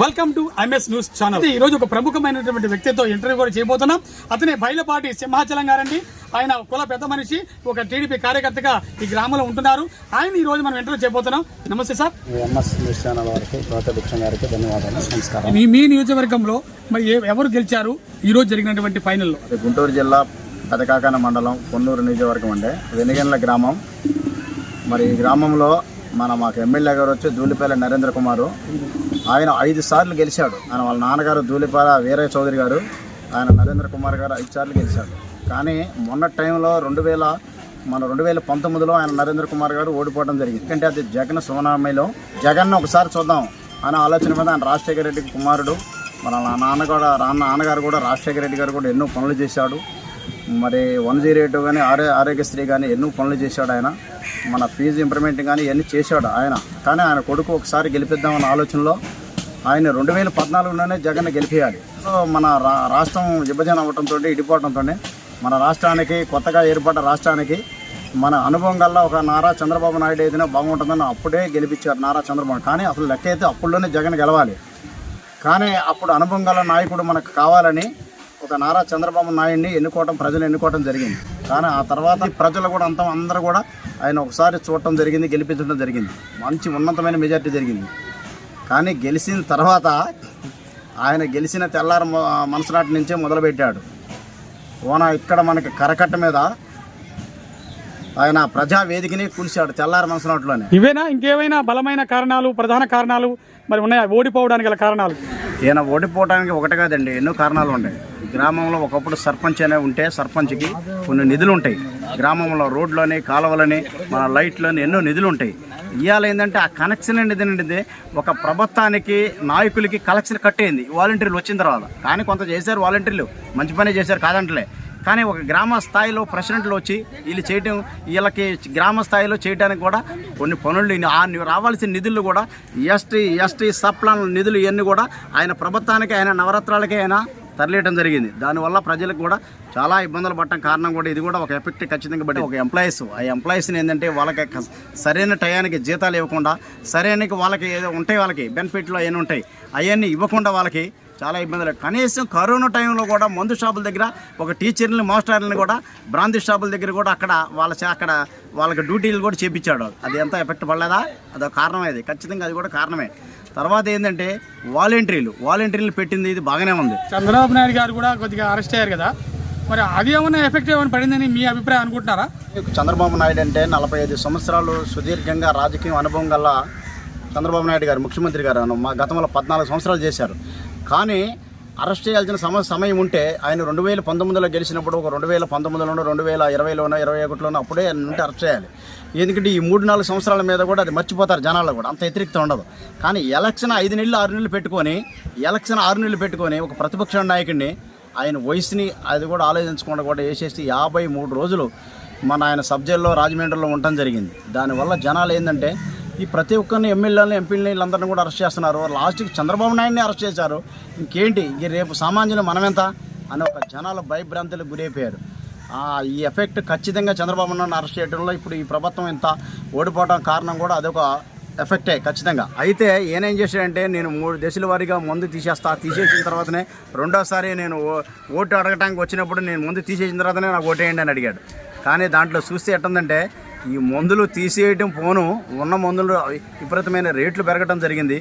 Welcome to MS news channel ఈ రోజు ఒక ప్రముఖమైనటువంటి వ్యక్తితో ఇంటర్వ్యూ కూడా చేయబోతున్నాం. అతనే బయలపాటి సింహాచలం గారండి. ఆయన కుల పెద్ద మనిషి ఒక టీడీపీ కార్యకర్తగా ఈ గ్రామంలో ఉంటున్నారు. ఆయన ఈ రోజు మనం ఇంటర్వ్యూ చేయబోతున్నాం. నమస్తే సార్. ఎంఎస్ న్యూస్ ఛానల్ వారికి గారికి ధన్యవాదాలు. నమస్కారం. మీ మీ నియోజకవర్గంలో మరి ఎవరు గెలిచారు ఈ రోజు జరిగినటువంటి ఫైనల్లో గుంటూరు జిల్లా పెదకాకాన మండలం పొన్నూరు నియోజకవర్గం అండి. వెనిగండ్ల గ్రామం. మరి ఈ గ్రామంలో మన మాకు ఎమ్మెల్యే గారు వచ్చి ధూళిపేల నరేంద్ర కుమారు. ఆయన ఐదు సార్లు గెలిచాడు. ఆయన వాళ్ళ నాన్నగారు ధూళిపాల వీరయ్య చౌదరి గారు ఆయన నరేంద్ర కుమార్ గారు ఐదు సార్లు గెలిచాడు. కానీ మొన్న టైంలో రెండు వేల మన రెండు వేల పంతొమ్మిదిలో ఆయన నరేంద్ర కుమార్ గారు ఓడిపోవడం జరిగింది. ఎందుకంటే అది జగన్ సువనామీలో జగన్ ఒకసారి చూద్దాం అనే ఆలోచన మీద ఆయన రాజశేఖర రెడ్డి కుమారుడు మన నాన్న కూడా నాన్నగారు కూడా రాజశేఖర రెడ్డి గారు కూడా ఎన్నో పనులు చేశాడు. మరి వన్ జీరో ఎయిట్ కానీ ఆరో ఆరోగ్యశ్రీ కానీ ఎన్నో పనులు చేశాడు ఆయన. మన ఫీజు ఇంప్రూవ్మెంట్ కానీ ఇవన్నీ చేశాడు ఆయన. కానీ ఆయన కొడుకు ఒకసారి గెలిపిద్దామన్న ఆలోచనలో ఆయన రెండు వేల పద్నాలుగులోనే జగన్ గెలిపేయాలి. సో మన రా రాష్ట్రం విభజన అవ్వడంతో ఇడిపోవడంతో మన రాష్ట్రానికి కొత్తగా ఏర్పడ్డ రాష్ట్రానికి మన అనుభవం గల్లా ఒక నారా చంద్రబాబు నాయుడు ఏదైనా బాగుంటుందని అప్పుడే గెలిపించారు నారా చంద్రబాబు కానీ అసలు లెక్క అయితే అప్పుడులోనే జగన్ గెలవాలి. కానీ అప్పుడు అనుభవం గల నాయకుడు మనకు కావాలని ఒక నారా చంద్రబాబు నాయుడిని ఎన్నుకోవటం ప్రజలు ఎన్నుకోవటం జరిగింది. కానీ ఆ తర్వాత ప్రజలు కూడా అంత అందరూ కూడా ఆయన ఒకసారి చూడటం జరిగింది గెలిపించడం జరిగింది. మంచి ఉన్నతమైన మెజార్టీ జరిగింది. కానీ గెలిచిన తర్వాత ఆయన గెలిచిన తెల్లారు మనసునాటి నుంచే మొదలుపెట్టాడు. ఓనా ఇక్కడ మనకి కరకట్ట మీద ఆయన ప్రజా వేదికని కూల్చాడు తెల్లారి మనసునాటిలోనే. ఇవేనా? ఇంకేమైనా బలమైన కారణాలు ప్రధాన కారణాలు మరి ఉన్నాయా? ఓడిపోవడానికి గల కారణాలు. ఈయన ఓడిపోవడానికి ఒకటి కాదండి ఎన్నో కారణాలు ఉన్నాయి. గ్రామంలో ఒకప్పుడు సర్పంచ్ అనే ఉంటే సర్పంచ్కి కొన్ని నిధులు ఉంటాయి. గ్రామంలో రోడ్లని కాలువలని మన లైట్లని ఎన్నో నిధులు ఉంటాయి. ఇవాళ ఏంటంటే ఆ కనెక్షన్ అనేది ఏంటంటే ఒక ప్రభుత్వానికి నాయకులకి కలెక్షన్ కట్టేయింది. వాలంటీర్లు వచ్చిన తర్వాత. కానీ కొంత చేశారు వాలంటీర్లు మంచి పనే చేశారు కాదంటలే. కానీ ఒక గ్రామ స్థాయిలో ప్రెసిడెంట్లు వచ్చి వీళ్ళు చేయటం వీళ్ళకి గ్రామ స్థాయిలో చేయడానికి కూడా కొన్ని పనులు ఆ రావాల్సిన నిధులు కూడా ఎస్టీ ఎస్టీ సప్లన్ నిధులు ఇవన్నీ కూడా ఆయన ప్రభుత్వానికి ఆయన నవరత్నాలకే ఆయన తరలియటం జరిగింది. దానివల్ల ప్రజలకు కూడా చాలా ఇబ్బందులు పడటం కారణం కూడా ఇది కూడా ఒక ఎఫెక్ట్ ఖచ్చితంగా బట్టి ఒక ఎంప్లాయీస్ ఆ ఎంప్లాయీస్ని ఏంటంటే వాళ్ళకి సరైన టయానికి జీతాలు ఇవ్వకుండా సరైన వాళ్ళకి ఏదో ఉంటాయి వాళ్ళకి బెనిఫిట్లు అవన్నీ ఉంటాయి. అవన్నీ ఇవ్వకుండా వాళ్ళకి చాలా ఇబ్బందులు కనీసం కరోనా టైంలో కూడా మందు షాపుల దగ్గర ఒక టీచర్ని మాస్టర్ని కూడా బ్రాంతి షాపుల దగ్గర కూడా అక్కడ వాళ్ళ చే- అక్కడ వాళ్ళకి డ్యూటీలు కూడా చేపించాడు. అది ఎంత ఎఫెక్ట్ పడలేదా? అదొక కారణమే అది. ఖచ్చితంగా అది కూడా కారణమే. తర్వాత ఏంటంటే వాలంటీర్లు. వాలంటీర్లు పెట్టింది ఇది బాగానే ఉంది. చంద్రబాబు నాయుడు గారు కూడా కొద్దిగా అరెస్ట్ అయ్యారు కదా. మరి అది ఏమైనా ఎఫెక్ట్ ఏమైనా పడిందని మీ అభిప్రాయం అనుకుంటున్నారా? చంద్రబాబు నాయుడు అంటే నలభై ఐదు సంవత్సరాలు సుదీర్ఘంగా రాజకీయం అనుభవం గల చంద్రబాబు నాయుడు గారు ముఖ్యమంత్రి గారు మా గతంలో పద్నాలుగు సంవత్సరాలు చేశారు. కానీ అరెస్ట్ చేయాల్సిన సమ సమయం ఉంటే ఆయన రెండు వేల పంతొమ్మిదిలో గెలిచినప్పుడు ఒక రెండు వేల పంతొమ్మిదిలోనో రెండు వేల ఇరవైలోనో ఇరవై ఒకటిలోనో అప్పుడే ఆయన ఉంటే అరెస్ట్ చేయాలి. ఎందుకంటే ఈ మూడు నాలుగు సంవత్సరాల మీద కూడా అది మర్చిపోతారు జనాలు కూడా. అంత వ్యతిరేకత ఉండదు. కానీ ఎలక్షన్ ఐదు నెలలు ఆరు నెలలు పెట్టుకొని ఎలక్షన్ ఆరు నెలలు పెట్టుకొని ఒక ప్రతిపక్ష నాయకుడిని ఆయన వయసుని అది కూడా ఆలోచించకుండా కూడా వేసేసి యాభై మూడు రోజులు మన ఆయన సబ్జెక్ట్లో రాజమండ్రిలో ఉండటం జరిగింది. దానివల్ల జనాలు ఏంటంటే ఈ ప్రతి ఒక్కరిని ఎమ్మెల్యేలను ఎంపీలని వీళ్ళందరినీ కూడా అరెస్ట్ చేస్తున్నారు. లాస్ట్కి చంద్రబాబు నాయుడిని అరెస్ట్ చేశారు. ఇంకేంటి? ఇంక రేపు సామాన్యులు మనమెంత? అని ఒక జనాలు భయభ్రాంతులకు గురైపోయారు. ఈ ఎఫెక్ట్ ఖచ్చితంగా చంద్రబాబు నాయుడు అరెస్ట్ చేయడంలో ఇప్పుడు ఈ ప్రభుత్వం ఇంత ఓడిపోవడం కారణం కూడా అదొక ఎఫెక్టే ఖచ్చితంగా. అయితే ఏనేం చేశాడంటే నేను మూడు దశల వారీగా మందు తీసేస్తా తీసేసిన తర్వాతనే రెండోసారి నేను ఓ- ఓటు అడగటానికి వచ్చినప్పుడు నేను ముందు తీసేసిన తర్వాతనే నాకు ఓటేయండి అని అడిగాడు. కానీ దాంట్లో చూస్తే ఎట్టుందంటే ఈ మందులు తీసేయటం పోను ఉన్న మందులు విపరీతమైన రేట్లు పెరగటం జరిగింది.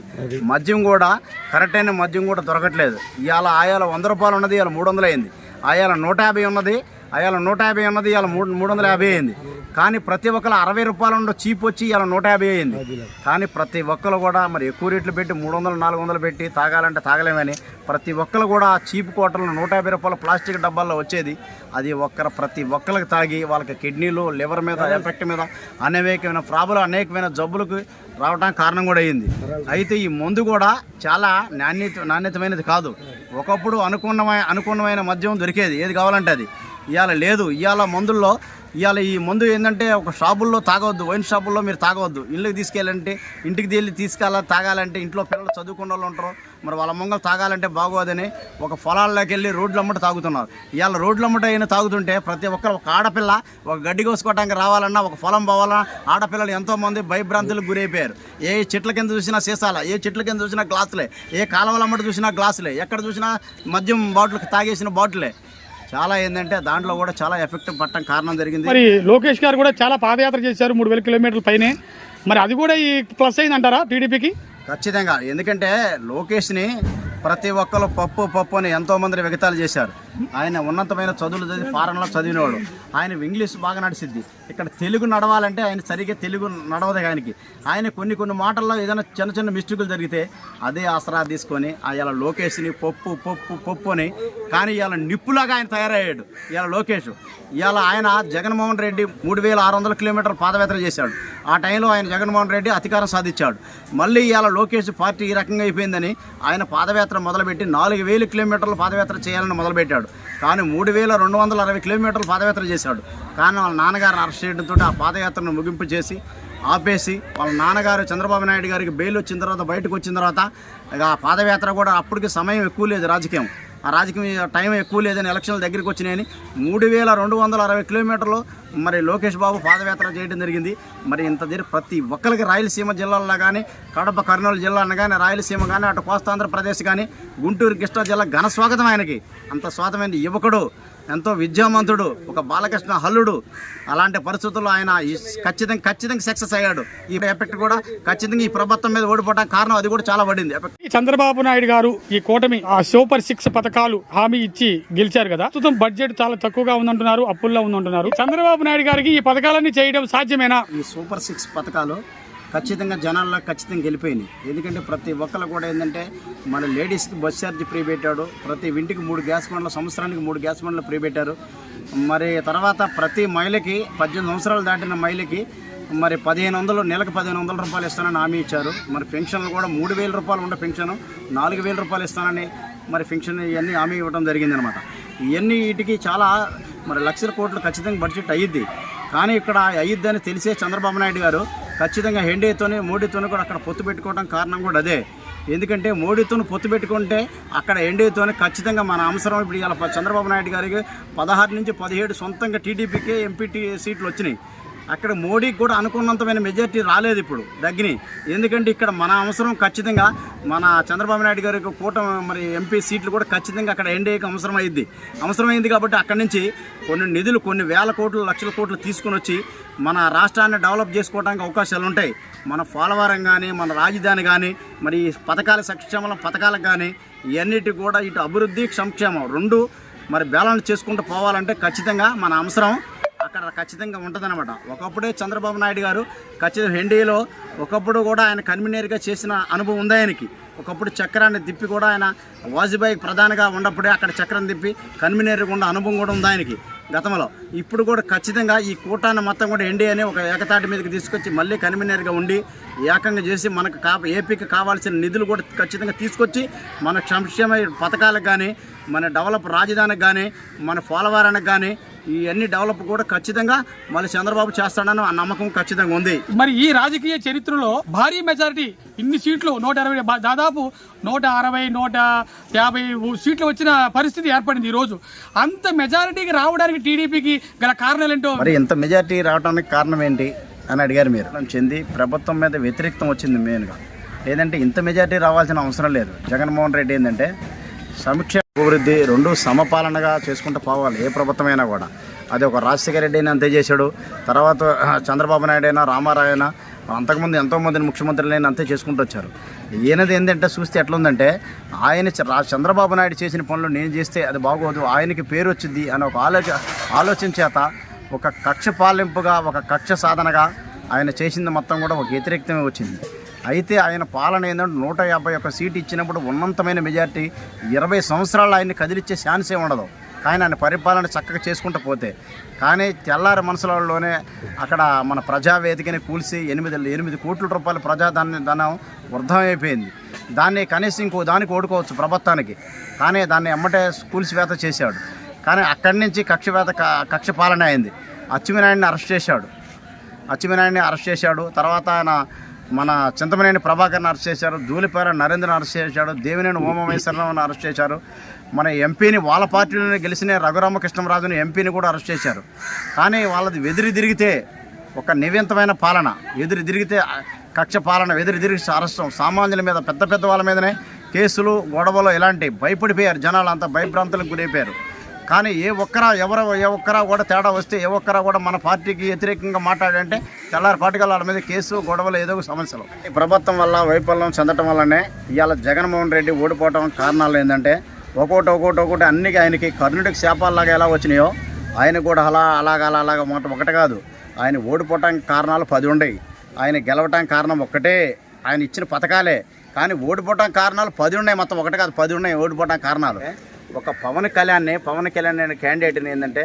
మద్యం కూడా కరెక్ట్ అయిన మద్యం కూడా దొరకట్లేదు. ఇవాళ ఆయాల వంద రూపాయలు ఉన్నది ఇవాళ మూడు వందలు అయింది. ఆయాల నూట యాభై ఉన్నది అయ్యాల నూట యాభై ఉన్నది ఇవాళ మూడు మూడు వందల యాభై అయింది. కానీ ప్రతి ఒక్కరు అరవై రూపాయలు ఉండే చీప్ వచ్చి ఇవాళ నూట యాభై అయింది. కానీ ప్రతి ఒక్కరు కూడా మరి ఎక్కువ రేట్లు పెట్టి మూడు వందలు నాలుగు వందలు పెట్టి తాగాలంటే తాగలేమని ప్రతి ఒక్కరు కూడా చీప్ కోటలు నూట యాభై రూపాయల ప్లాస్టిక్ డబ్బాల్లో వచ్చేది. అది ఒక్కరు ప్రతి ఒక్కరికి తాగి వాళ్ళకి కిడ్నీలు లివర్ మీద ఎఫెక్ట్ మీద అనేకమైన ప్రాబ్లం అనేకమైన జబ్బులకు రావడానికి కారణం కూడా అయింది. అయితే ఈ మందు కూడా చాలా నాణ్యత నాణ్యతమైనది కాదు. ఒకప్పుడు అనుకున్నమైన అనుకున్నమైన మద్యం దొరికేది. ఏది కావాలంటే అది. ఇవాళ లేదు. ఇవాళ మందుల్లో ఇవాళ ఈ మందు ఏంటంటే ఒక షాపుల్లో తాగవద్దు వైన్ షాపుల్లో మీరు తాగవద్దు. ఇళ్ళకి తీసుకెళ్ళాలంటే ఇంటికి వెళ్ళి తీసుకెళ్ళాలి తాగాలంటే ఇంట్లో పిల్లలు చదువుకున్న వాళ్ళు ఉంటారు. మరి వాళ్ళ ముంగలు తాగాలంటే బాగోదని ఒక పొలాల్లోకి వెళ్ళి రోడ్లమ్మట తాగుతున్నారు. ఇవాళ రోడ్లమ్మట అయినా తాగుతుంటే ప్రతి ఒక్కరు ఒక ఆడపిల్ల ఒక గడ్డి కోసుకోవడానికి రావాలన్నా ఒక పొలం పోవాలన్నా ఆడపిల్లలు ఎంతోమంది భయభ్రాంతులకు గురైపోయారు. ఏ చెట్ల కింద చూసినా సీసాల ఏ చెట్ల కింద చూసినా గ్లాసులే ఏ కాలువలమ్మట చూసినా గ్లాసులే ఎక్కడ చూసినా మద్యం బాటిల్ తాగేసిన బాటిలే. చాలా ఏంటంటే దాంట్లో కూడా చాలా ఎఫెక్ట్ పట్టడం కారణం జరిగింది. మరి లోకేష్ గారు కూడా చాలా పాదయాత్ర చేశారు మూడు వేల కిలోమీటర్ల పైనే. మరి అది కూడా ఈ ప్లస్ అయిందంటారా టీడీపీకి? ఖచ్చితంగా. ఎందుకంటే లోకేష్ని ప్రతి ఒక్కరు పప్పు పప్పు అని ఎంతోమంది చేశారు. ఆయన ఉన్నతమైన చదువులు చదివి ఫారెన్లో చదివినవాడు. ఆయన ఇంగ్లీష్ బాగా నడిచిద్ది ఇక్కడ తెలుగు నడవాలంటే ఆయన సరిగ్గా తెలుగు నడవదు ఆయనకి. ఆయన కొన్ని కొన్ని మాటల్లో ఏదైనా చిన్న చిన్న మిస్టేకులు జరిగితే అదే ఆసరా తీసుకొని ఇలా లోకేష్ని పప్పు పప్పు పప్పు అని కానీ ఇవాళ నిప్పులాగా ఆయన తయారయ్యాడు. ఇలా లోకేష్. ఇవాళ ఆయన జగన్మోహన్ రెడ్డి మూడు వేల ఆరు వందల కిలోమీటర్ల పాదయాత్ర చేశాడు. ఆ టైంలో ఆయన జగన్మోహన్ రెడ్డి అధికారం సాధించాడు. మళ్ళీ ఇవాళ లోకేష్ పార్టీ ఈ రకంగా అయిపోయిందని ఆయన పాదయాత్ర మొదలుపెట్టి నాలుగు వేల కిలోమీటర్లు పాదయాత్ర చేయాలని మొదలుపెట్టాడు. కానీ మూడు వేల రెండు వందల అరవై కిలోమీటర్లు పాదయాత్ర చేశాడు. కానీ వాళ్ళ నాన్నగారిని అరెస్ట్ చేయడంతో ఆ పాదయాత్రను ముగింపు చేసి ఆపేసి వాళ్ళ నాన్నగారు చంద్రబాబు నాయుడు గారికి బెయిల్ వచ్చిన తర్వాత బయటకు వచ్చిన తర్వాత ఆ పాదయాత్ర కూడా అప్పటికి సమయం ఎక్కువ లేదు రాజకీయం. రాజకీయ టైం ఎక్కువ లేదని ఎలక్షన్ల దగ్గరికి వచ్చినాయని మూడు వేల రెండు వందల అరవై కిలోమీటర్లు మరి లోకేష్ బాబు పాదయాత్ర చేయడం జరిగింది. మరి ఇంత దగ్గర ప్రతి ఒక్కరికి రాయలసీమ జిల్లాల్లో కానీ కడప కర్నూలు జిల్లాలో కానీ రాయలసీమ కానీ అటు కోస్తాంధ్రప్రదేశ్ కానీ గుంటూరు కృష్ణా జిల్లా ఘన స్వాగతం ఆయనకి. అంత స్వాగతమైన యువకుడు ఎంతో విద్యావంతుడు ఒక బాలకృష్ణ హల్లుడు. అలాంటి పరిస్థితుల్లో ఆయన ఖచ్చితంగా ఖచ్చితంగా సక్సెస్ అయ్యాడు. ఈ ఎఫెక్ట్ కూడా ఖచ్చితంగా ఈ ప్రభుత్వం మీద ఓడిపోవడానికి కారణం అది కూడా చాలా పడింది. చంద్రబాబు నాయుడు గారు ఈ కూటమి ఆ సూపర్ సిక్స్ పథకాలు హామీ ఇచ్చి గెలిచారు కదా. ప్రస్తుతం బడ్జెట్ చాలా తక్కువగా ఉందంటున్నారు అప్పుల్లో ఉందంటున్నారు. చంద్రబాబు నాయుడు గారికి ఈ పథకాలన్నీ చేయడం సాధ్యమేనా? ఈ సూపర్ సిక్స్ పథకాలు ఖచ్చితంగా జనాల్లో ఖచ్చితంగా గెలిపోయినాయి. ఎందుకంటే ప్రతి ఒక్కరు కూడా ఏంటంటే మన లేడీస్కి బస్ ఛార్జ్ ఫ్రీ పెట్టాడు. ప్రతి ఇంటికి మూడు గ్యాస్ బండ్లు సంవత్సరానికి మూడు గ్యాస్ బండ్లు ఫ్రీ పెట్టారు. మరి తర్వాత ప్రతి మహిళకి పద్దెనిమిది సంవత్సరాలు దాటిన మహిళకి మరి పదిహేను వందలు నెలకు పదిహేను వందల రూపాయలు ఇస్తానని హామీ ఇచ్చారు. మరి పెన్షన్లు కూడా మూడు వేల రూపాయలు ఉండే పెన్షన్ నాలుగు వేల రూపాయలు ఇస్తానని మరి పెన్షన్ ఇవన్నీ హామీ ఇవ్వడం జరిగిందనమాట ఇవన్నీ వీటికి చాలా మరి లక్షల కోట్లు ఖచ్చితంగా బడ్జెట్ అయ్యిద్ది. కానీ ఇక్కడ అయ్యిద్దని తెలిసే చంద్రబాబు నాయుడు గారు ఖచ్చితంగా ఎన్డీఏతోనే మోడీతోనే కూడా అక్కడ పొత్తు పెట్టుకోవడం కారణం కూడా అదే. ఎందుకంటే మోడీతోను పొత్తు పెట్టుకుంటే అక్కడ ఎన్డీఏతోనే ఖచ్చితంగా మన అవసరం. ఇప్పుడు ఇవాళ చంద్రబాబు నాయుడు గారికి పదహారు నుంచి పదిహేడు సొంతంగా టీడీపీకే ఎంపీ సీట్లు వచ్చినాయి. అక్కడ మోడీకి కూడా అనుకున్నంతమైన మెజార్టీ రాలేదు ఇప్పుడు దగ్గిని. ఎందుకంటే ఇక్కడ మన అవసరం ఖచ్చితంగా మన చంద్రబాబు నాయుడు గారికి కూటమి మరి ఎంపీ సీట్లు కూడా ఖచ్చితంగా అక్కడ ఎన్డీఏకి అవసరం అయింది అవసరమైంది కాబట్టి అక్కడి నుంచి కొన్ని నిధులు కొన్ని వేల కోట్లు లక్షల కోట్లు తీసుకొని వచ్చి మన రాష్ట్రాన్ని డెవలప్ చేసుకోవడానికి అవకాశాలు ఉంటాయి. మన పోలవరం కానీ మన రాజధాని కానీ మరి పథకాల సంక్షేమం పథకాలకు కానీ ఇవన్నిటి కూడా ఇటు అభివృద్ధి సంక్షేమం రెండు మరి బ్యాలెన్స్ చేసుకుంటూ పోవాలంటే ఖచ్చితంగా మన అవసరం. అక్కడ ఖచ్చితంగా ఉంటుందన్నమాట. ఒకప్పుడే చంద్రబాబు నాయుడు గారు ఖచ్చితంగా ఎన్డీఏలో ఒకప్పుడు కూడా ఆయన కన్వీనర్గా చేసిన అనుభవం ఉంది ఆయనకి. ఒకప్పుడు చక్రాన్ని తిప్పి కూడా ఆయన వాజ్పేయి ప్రధానిగా ఉన్నప్పుడే అక్కడ చక్రం తిప్పి కన్వీనర్గా ఉన్న అనుభవం కూడా ఉంది ఆయనకి గతంలో. ఇప్పుడు కూడా ఖచ్చితంగా ఈ కూటాన్ని మొత్తం కూడా ఎన్డీఏని ఒక ఏకతాటి మీదకి తీసుకొచ్చి మళ్ళీ కన్వీనర్గా ఉండి ఏకంగా చేసి మనకు కా ఏపీకి కావాల్సిన నిధులు కూడా ఖచ్చితంగా తీసుకొచ్చి మన సంక్షేమ పథకాలకు కానీ మన డెవలప్ రాజధానికి కానీ మన పోలవరానికి కానీ ఇవన్నీ డెవలప్ కూడా ఖచ్చితంగా మళ్ళీ చంద్రబాబు చేస్తాడని ఆ నమ్మకం ఖచ్చితంగా ఉంది. మరి ఈ రాజకీయ చరిత్రలో భారీ మెజారిటీ ఇన్ని సీట్లు నూట అరవై దాదాపు నూట అరవై నూట యాభై సీట్లు వచ్చిన పరిస్థితి ఏర్పడింది ఈ రోజు. అంత మెజారిటీకి రావడానికి టీడీపీకి గల కారణాలు ఏంటో మరి ఇంత మెజార్టీ రావడానికి కారణం ఏంటి అని అడిగారు మీరు? చెంది ప్రభుత్వం మీద వ్యతిరేకతం వచ్చింది మెయిన్గా లేదంటే ఇంత మెజార్టీ రావాల్సిన అవసరం లేదు. జగన్మోహన్ రెడ్డి ఏంటంటే సమీక్ష అభివృద్ధి రెండు సమపాలనగా చేసుకుంటూ పోవాలి ఏ ప్రభుత్వమైనా కూడా. అది ఒక రాజశేఖర రెడ్డి అయినా అంతే చేశాడు. తర్వాత చంద్రబాబు నాయుడు అయినా రామారావు అయినా అంతకుముందు ఎంతోమంది ముఖ్యమంత్రులైనా అంతే చేసుకుంటూ వచ్చారు. ఈయనది ఏంటంటే చూస్తే ఎట్లుందంటే ఆయన చంద్రబాబు నాయుడు చేసిన పనులు నేను చేస్తే అది బాగోదు ఆయనకి పేరు వచ్చింది అని ఒక ఆలోచన ఆలోచన చేత ఒక కక్ష పాలింపుగా ఒక కక్ష సాధనగా ఆయన చేసింది మొత్తం కూడా ఒక వ్యతిరేక్తమే వచ్చింది. అయితే ఆయన పాలన ఏంటంటే నూట యాభై ఒక్క సీటు ఇచ్చినప్పుడు ఉన్నతమైన మెజార్టీ ఇరవై సంవత్సరాలు ఆయన్ని కదిలిచ్చే ఛాన్సే ఉండదు. కానీ ఆయన పరిపాలన చక్కగా చేసుకుంటూ పోతే. కానీ తెల్లారి మనసులలోనే అక్కడ మన ప్రజావేదికని కూల్చి ఎనిమిది ఎనిమిది కోట్ల రూపాయల ప్రజాధన ధనం వృద్ధం అయిపోయింది దాన్ని కనీసం ఇంకో దానికి ఓడుకోవచ్చు ప్రభుత్వానికి. కానీ దాన్ని ఎమ్మటే కూల్చివేత చేశాడు. కానీ అక్కడి నుంచి కక్షవేత కక్ష పాలన అయింది. అచ్చెన్నాయుడిని అరెస్ట్ చేశాడు. అచ్చెన్నాయుడిని అరెస్ట్ చేశాడు. తర్వాత ఆయన మన చింతమనేని ప్రభాకర్ని అరెస్ట్ చేశారు ధూళిపార నరేంద్రని అరెస్ట్ చేశాడు దేవినేని ఉమామహేశ్వరరావుని అరెస్ట్ చేశారు. మన ఎంపీని వాళ్ళ పార్టీలోనే గెలిచిన రఘురామకృష్ణరాజుని ఎంపీని కూడా అరెస్ట్ చేశారు. కానీ వాళ్ళది వెదిరి తిరిగితే ఒక నివ్యంతమైన పాలన ఎదురు తిరిగితే కక్ష పాలన ఎదురు తిరిగి అరెస్టం సామాన్యుల మీద పెద్ద పెద్ద వాళ్ళ మీదనే కేసులు గొడవలు ఇలాంటి భయపడిపోయారు జనాలు అంతా భయభ్రాంతులకు గురైపోయారు. కానీ ఏ ఒక్కరా ఎవరో ఏ ఒక్కరా కూడా తేడా వస్తే ఏ ఒక్కరా కూడా మన పార్టీకి వ్యతిరేకంగా మాట్లాడంటే తెల్లారి పార్టీగా వాళ్ళ మీద కేసు గొడవలు ఏదో ఒక సమస్యలు. ఈ ప్రభుత్వం వల్ల వైఫల్యం చెందటం వల్లనే ఇవాళ జగన్మోహన్ రెడ్డి ఓడిపోవటం కారణాలు ఏంటంటే ఒక్కోటి ఒక్కోటి ఒక్కోటి అన్ని ఆయనకి కర్ణుడికి శాపాల్లాగా ఎలా వచ్చినాయో ఆయన కూడా అలా అలాగ అలా అలాగ మాట ఒకటి కాదు. ఆయన ఓడిపోవటానికి కారణాలు పది ఉండయి. ఆయన గెలవటానికి కారణం ఒక్కటే. ఆయన ఇచ్చిన పథకాలే. కానీ ఓడిపోవటానికి కారణాలు పది ఉన్నాయి మొత్తం ఒకటి కాదు పది ఉన్నాయి ఓడిపోవటానికి కారణాలు. ఒక పవన్ కళ్యాణ్ని పవన్ కళ్యాణ్ అనే క్యాండిడేట్ని ఏంటంటే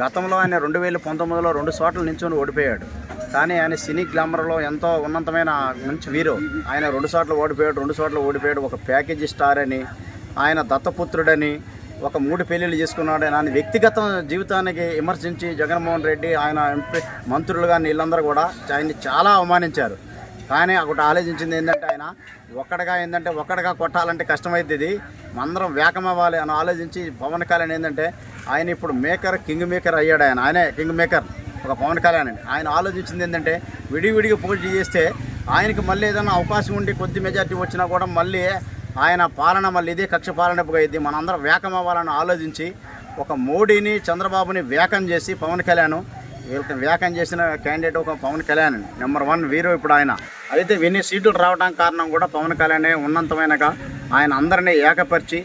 గతంలో ఆయన రెండు వేల పంతొమ్మిదిలో రెండు చోట్ల నించుని ఓడిపోయాడు. కానీ ఆయన సినీ గ్లామర్లో ఎంతో ఉన్నతమైన మంచి వీరు ఆయన రెండు చోట్ల ఓడిపోయాడు రెండు చోట్ల ఓడిపోయాడు. ఒక ప్యాకేజీ స్టార్ అని ఆయన దత్తపుత్రుడని ఒక మూడు పెళ్ళిళ్ళు చేసుకున్నాడు ఆయన వ్యక్తిగత జీవితానికి విమర్శించి జగన్మోహన్ రెడ్డి ఆయన మంత్రులు కానీ వీళ్ళందరూ కూడా ఆయన్ని చాలా అవమానించారు. కానీ ఒకటి ఆలోచించింది ఏంటంటే ఆయన ఒక్కడగా ఏంటంటే ఒక్కడగా కొట్టాలంటే కష్టమైద్ది అందరం వేకమవ్వాలి అని ఆలోచించి పవన్ కళ్యాణ్ ఏంటంటే ఆయన ఇప్పుడు మేకర్ కింగ్ మేకర్ అయ్యాడు ఆయన. ఆయనే కింగ్ మేకర్ ఒక పవన్ కళ్యాణ్ అండి ఆయన ఆలోచించింది ఏంటంటే విడివిడిగా పోటీ చేస్తే ఆయనకి మళ్ళీ ఏదైనా అవకాశం ఉండి కొద్ది మెజార్టీ వచ్చినా కూడా మళ్ళీ ఆయన పాలన మళ్ళీ ఇదే కక్ష పాలనపుగా అయింది మనందరం వేకం అవ్వాలని ఆలోచించి ఒక మోడీని చంద్రబాబుని వేకం చేసి పవన్ కళ్యాణ్ వీళ్ళకి వ్యాఖ్యం చేసిన క్యాండిడేట్ ఒక పవన్ కళ్యాణ్ నెంబర్ వన్ వీరు ఇప్పుడు ఆయన. అయితే ఇన్ని సీట్లు రావడానికి కారణం కూడా పవన్ కళ్యాణే ఉన్నంతమైనగా ఆయన అందరినీ ఏకపరిచి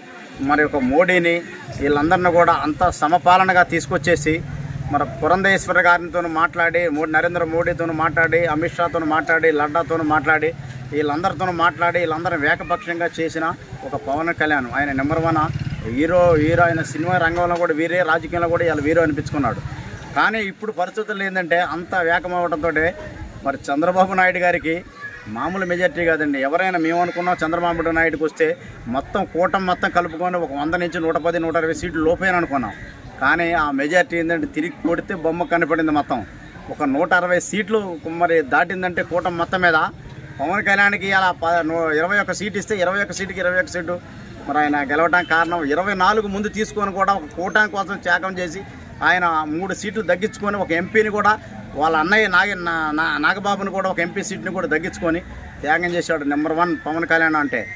మరి ఒక మోడీని వీళ్ళందరినీ కూడా అంత సమపాలనగా తీసుకొచ్చేసి మరి పురంధేశ్వర గారితో మాట్లాడి మోడీ నరేంద్ర మోడీతో మాట్లాడి అమిత్ షాతో మాట్లాడి లడ్డాతో మాట్లాడి వీళ్ళందరితో మాట్లాడి వీళ్ళందరిని ఏకపక్షంగా చేసిన ఒక పవన్ కళ్యాణ్. ఆయన నెంబర్ వన్ హీరో హీరో ఆయన సినిమా రంగంలో కూడా వీరే రాజకీయంలో కూడా వీళ్ళ వీరో అనిపించుకున్నాడు. కానీ ఇప్పుడు పరిస్థితులు ఏంటంటే అంత వేకమవడంతో మరి చంద్రబాబు నాయుడు గారికి మామూలు మెజార్టీ కాదండి. ఎవరైనా మేము అనుకున్నాం చంద్రబాబు నాయుడుకి వస్తే మొత్తం కూటమి మొత్తం కలుపుకొని ఒక వంద నుంచి నూట పది నూట ఇరవై సీట్లు లోపేన అనుకున్నాం. కానీ ఆ మెజార్టీ ఏంటంటే తిరిగి కొడితే బొమ్మ కనపడింది మొత్తం. ఒక నూట అరవై సీట్లు మరి దాటిందంటే కూటమి మొత్తం మీద పవన్ కళ్యాణ్కి అలా ప ఇరవై ఒక్క సీట్ ఇస్తే ఇరవై ఒక్క సీటుకి ఇరవై ఒక్క సీటు. మరి ఆయన గెలవడానికి కారణం ఇరవై నాలుగు ముందు తీసుకొని కూడా ఒక కూటమి కోసం త్యాగం చేసి ఆయన మూడు సీట్లు తగ్గించుకొని ఒక ఎంపీని కూడా వాళ్ళ అన్నయ్య నాగ నా- నాగబాబుని కూడా ఒక ఎంపీ సీట్ని కూడా తగ్గించుకొని త్యాగం చేశాడు నెంబర్ వన్ పవన్ కళ్యాణ్ అంటే.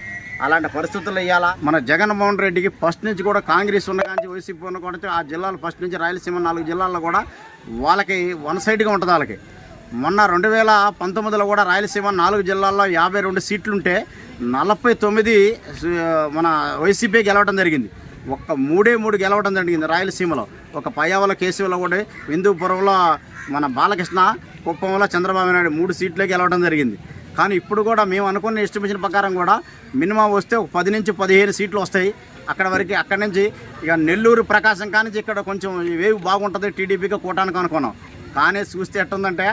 అలాంటి పరిస్థితులు ఇవ్వాలా మన జగన్మోహన్ రెడ్డికి ఫస్ట్ నుంచి కూడా కాంగ్రెస్ ఉన్న కానీ వైసీపీ ఉన్న కూడా ఆ జిల్లాలు ఫస్ట్ నుంచి రాయలసీమ నాలుగు జిల్లాల్లో కూడా వాళ్ళకి వన్ సైడ్గా ఉంటుంది వాళ్ళకి. మొన్న రెండు వేల పంతొమ్మిదిలో కూడా రాయలసీమ నాలుగు జిల్లాల్లో యాభై రెండు సీట్లుంటే నలభై తొమ్మిది సు- మన వైసీపీ గెలవడం జరిగింది. ఒక్క మూడే మూడు గెలవడం జరిగింది రాయలసీమలో. ఒక పయ్యావల కేశవలో కూడా హిందూపురంలో మన బాలకృష్ణ కుప్పంలో చంద్రబాబు నాయుడు మూడు సీట్లకి గెలవడం జరిగింది. కానీ ఇప్పుడు కూడా మేము అనుకున్న ఎస్టిమేషన్ ప్రకారం కూడా మినిమం వస్తే ఒక పది నుంచి పదిహేను సీట్లు వస్తాయి. అక్కడ వరకు అక్కడి నుంచి ఇక నెల్లూరు ప్రకాశం కానించి ఇక్కడ కొంచెం వేవ్ బాగుంటుంది టీడీపీకి కూటానికి అనుకున్నాం. కానీ చూస్తే ఎట్టుందంటే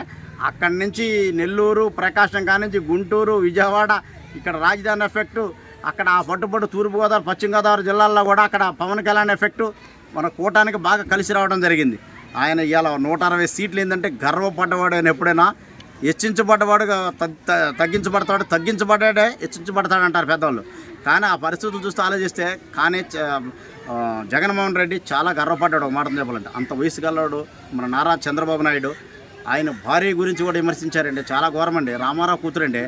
అక్కడి నుంచి నెల్లూరు ప్రకాశం కానించి గుంటూరు విజయవాడ ఇక్కడ రాజధాని ఎఫెక్టు అక్కడ ఆ పట్టుబట్టు తూర్పుగోదావరి పశ్చిమ గోదావరి జిల్లాల్లో కూడా అక్కడ పవన్ కళ్యాణ్ ఎఫెక్టు మన కూటానికి బాగా కలిసి రావడం జరిగింది. ఆయన ఇవాళ నూట అరవై సీట్లు ఏంటంటే గర్వపడ్డవాడు ఆయన ఎప్పుడైనా హెచ్చించబడ్డవాడు తగ్గించబడతాడు తగ్గించబడ్డాడే హెచ్చించబడతాడు అంటారు పెద్దవాళ్ళు. కానీ ఆ పరిస్థితులు చూస్తే ఆలోచిస్తే కానీ చ- జగన్మోహన్ రెడ్డి చాలా గర్వపడ్డాడు ఒక మాట చెప్పాలంటే. అంత వయసు గలవాడు మన నారా చంద్రబాబు నాయుడు ఆయన భార్య గురించి కూడా విమర్శించారండి. చాలా ఘోరమండి. రామారావు కూతురండి.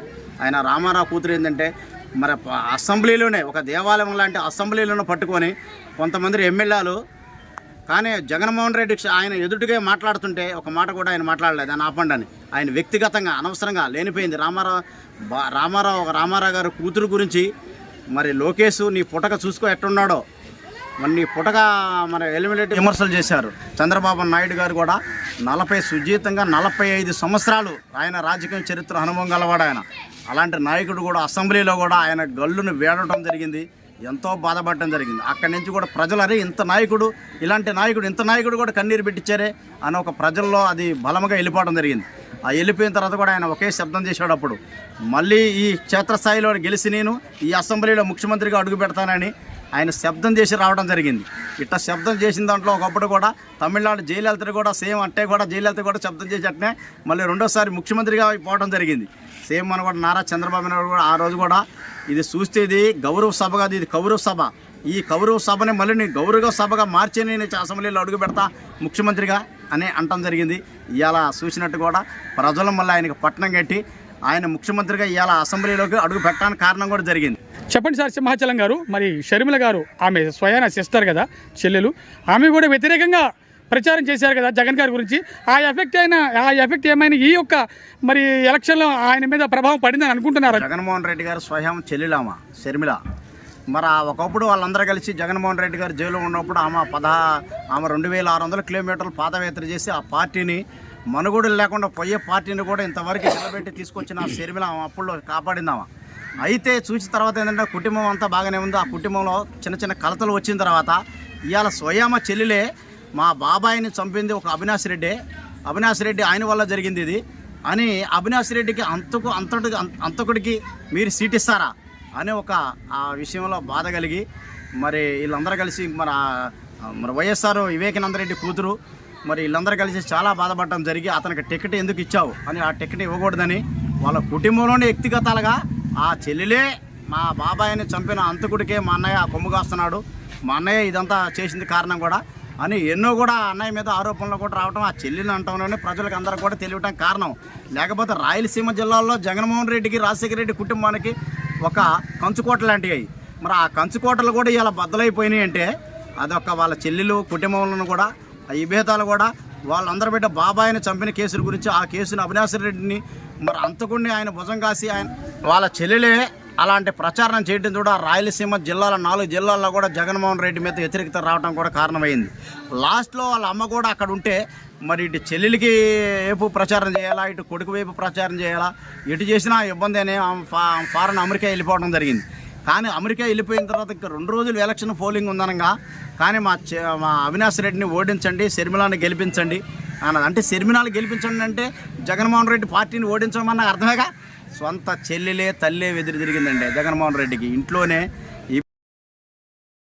ఆయన రామారావు కూతురు ఏంటంటే మరి అసెంబ్లీలోనే ఒక దేవాలయం లాంటి అసెంబ్లీలోనే పట్టుకొని కొంతమంది ఎమ్మెల్యేలు కానీ జగన్మోహన్ రెడ్డి ఆయన ఎదుటిగా మాట్లాడుతుంటే ఒక మాట కూడా ఆయన మాట్లాడలేదు. అని ఆపండి ఆయన వ్యక్తిగతంగా అనవసరంగా లేనిపోయింది. రామారావు రామారావు ఒక రామారావు గారు కూతురు గురించి మరి లోకేష్ నీ పుటక చూసుకో ఎట్టున్నాడో. మరి నీ పుటక మన ఎలిమినేట్ విమర్శలు చేశారు. చంద్రబాబు నాయుడు గారు కూడా నలభై సుజీతంగా నలభై ఐదు సంవత్సరాలు ఆయన రాజకీయ చరిత్ర అనుభవం గలవాడు ఆయన. అలాంటి నాయకుడు కూడా అసెంబ్లీలో కూడా ఆయన గల్లును వేడటం జరిగింది. ఎంతో బాధపడటం జరిగింది. అక్కడి నుంచి కూడా ప్రజలు అరే ఇంత నాయకుడు ఇలాంటి నాయకుడు ఇంత నాయకుడు కూడా కన్నీరు పెట్టించారే అని ఒక ప్రజల్లో అది బలంగా వెళ్ళిపోవడం జరిగింది. ఆ వెళ్ళిపోయిన తర్వాత కూడా ఆయన ఒకే శబ్దం చేశాడు అప్పుడు మళ్ళీ ఈ క్షేత్రస్థాయిలో గెలిచి నేను ఈ అసెంబ్లీలో ముఖ్యమంత్రిగా అడుగు పెడతానని ఆయన శబ్దం చేసి రావడం జరిగింది. ఇట్లా శబ్దం చేసిన దాంట్లో ఒకప్పుడు కూడా తమిళనాడు జయలలిత కూడా సేమ్ అంటే కూడా జయలలిత కూడా శబ్దం చేసి మళ్ళీ రెండోసారి ముఖ్యమంత్రిగా పోవడం జరిగింది. సేమ్ మన కూడా నారా చంద్రబాబు నాయుడు కూడా ఆ రోజు కూడా ఇది చూస్తే ఇది గౌరవ సభ కాదు ఇది కౌరవ సభ. ఈ కౌరవ సభని మళ్ళీ నేను గౌరవ సభగా మార్చి నేను అసెంబ్లీలో అడుగు పెడతా ముఖ్యమంత్రిగా అని అంటం జరిగింది. ఇవాళ చూసినట్టు కూడా ప్రజలు మళ్ళీ ఆయనకు పట్టణం కట్టి ఆయన ముఖ్యమంత్రిగా ఇవాళ అసెంబ్లీలోకి అడుగు పెట్టడానికి కారణం కూడా జరిగింది. చెప్పండి సార్ సింహాచలం గారు. మరి షర్మిల గారు ఆమె స్వయాన సిస్టర్ కదా చెల్లెలు. ఆమె కూడా వ్యతిరేకంగా ప్రచారం చేశారు కదా జగన్ గారి గురించి. ఆ ఎఫెక్ట్ అయినా ఆ ఎఫెక్ట్ ఏమైనా ఈ యొక్క మరి ఎలక్షన్లో ఆయన మీద ప్రభావం పడిందని అనుకుంటున్నారు? జగన్మోహన్ రెడ్డి గారు స్వయం చెల్లిలామ షర్మిల. మరి ఆ ఒకప్పుడు వాళ్ళందరూ కలిసి జగన్మోహన్ రెడ్డి గారు జైల్లో ఉన్నప్పుడు ఆమె పదహా ఆమె రెండు వేల ఆరు వందల కిలోమీటర్లు పాదయాత్ర చేసి ఆ పార్టీని మనుగోడు లేకుండా పోయే పార్టీని కూడా ఇంతవరకు నిలబెట్టి తీసుకొచ్చిన ఆ షర్మిల ఆమె అప్పుడు కాపాడిందామా అయితే చూసిన తర్వాత ఏంటంటే కుటుంబం అంతా బాగానే ఉంది. ఆ కుటుంబంలో చిన్న చిన్న కలతలు వచ్చిన తర్వాత ఇవాళ స్వయామ చెల్లెలే మా బాబాయిని చంపింది ఒక అవినాష్ రెడ్డి. అవినాష్ రెడ్డి ఆయన వల్ల జరిగింది ఇది. అని అవినాష్ రెడ్డికి అంతకు అంతటి అంతకుడికి మీరు సీట్ ఇస్తారా అనే ఒక ఆ విషయంలో బాధ కలిగి మరి వీళ్ళందరూ కలిసి మన మరి వైఎస్ఆర్ వివేకానంద రెడ్డి కూతురు మరి వీళ్ళందరూ కలిసి చాలా బాధపడటం జరిగి అతనికి టికెట్ ఎందుకు ఇచ్చావు అని ఆ టికెట్ ఇవ్వకూడదని వాళ్ళ కుటుంబంలోనే వ్యక్తిగతాలుగా ఆ చెల్లెలే మా బాబాయ్ని చంపిన అంతకుడికే మా అన్నయ్య కొమ్ము కాస్తున్నాడు. మా అన్నయ్య ఇదంతా చేసింది కారణం కూడా. అని ఎన్నో కూడా అన్నయ్య మీద ఆరోపణలు కూడా రావడం ఆ చెల్లిని అంటంలోనే ప్రజలకు అందరూ కూడా తెలియటం కారణం. లేకపోతే రాయలసీమ జిల్లాలో జగన్మోహన్ రెడ్డికి రాజశేఖర రెడ్డి కుటుంబానికి ఒక కంచుకోట లాంటివి మరి ఆ కంచుకోటలు కూడా ఇలా బద్దలైపోయినాయి అంటే అదొక వాళ్ళ చెల్లెలు కుటుంబంలో కూడా ఆ విభేదాలు కూడా వాళ్ళందరూ బిడ్డ బాబాయిని చంపిన కేసుల గురించి ఆ కేసును అవినాశ రెడ్డిని మరి అంతకుడిని ఆయన భుజం కాసి ఆయన వాళ్ళ చెల్లెలే అలాంటి ప్రచారం చేయడం కూడా రాయలసీమ జిల్లాల నాలుగు జిల్లాల్లో కూడా జగన్మోహన్ రెడ్డి మీద వ్యతిరేకత రావడం కూడా కారణమైంది. లాస్ట్లో వాళ్ళ అమ్మ కూడా అక్కడ ఉంటే మరి ఇటు చెల్లెలికి వైపు ప్రచారం చేయాలా ఇటు కొడుకు వైపు ప్రచారం చేయాలా ఎటు చేసినా ఇబ్బంది అని ఫారెన్ అమెరికా వెళ్ళిపోవడం జరిగింది. కానీ అమెరికా వెళ్ళిపోయిన తర్వాత ఇంకా రెండు రోజులు ఎలక్షన్ పోలింగ్ ఉందనగా కానీ మా మా అవినాష్ రెడ్డిని ఓడించండి షర్మిలాని గెలిపించండి అన్నది. అంటే సెర్మినాలు గెలిపించండి అంటే జగన్మోహన్ రెడ్డి పార్టీని ఓడించమన్న అర్థమేగా? సొంత చెల్లెలే తల్లే ఎదురు తిరిగిందండి జగన్మోహన్ రెడ్డికి. ఇంట్లోనే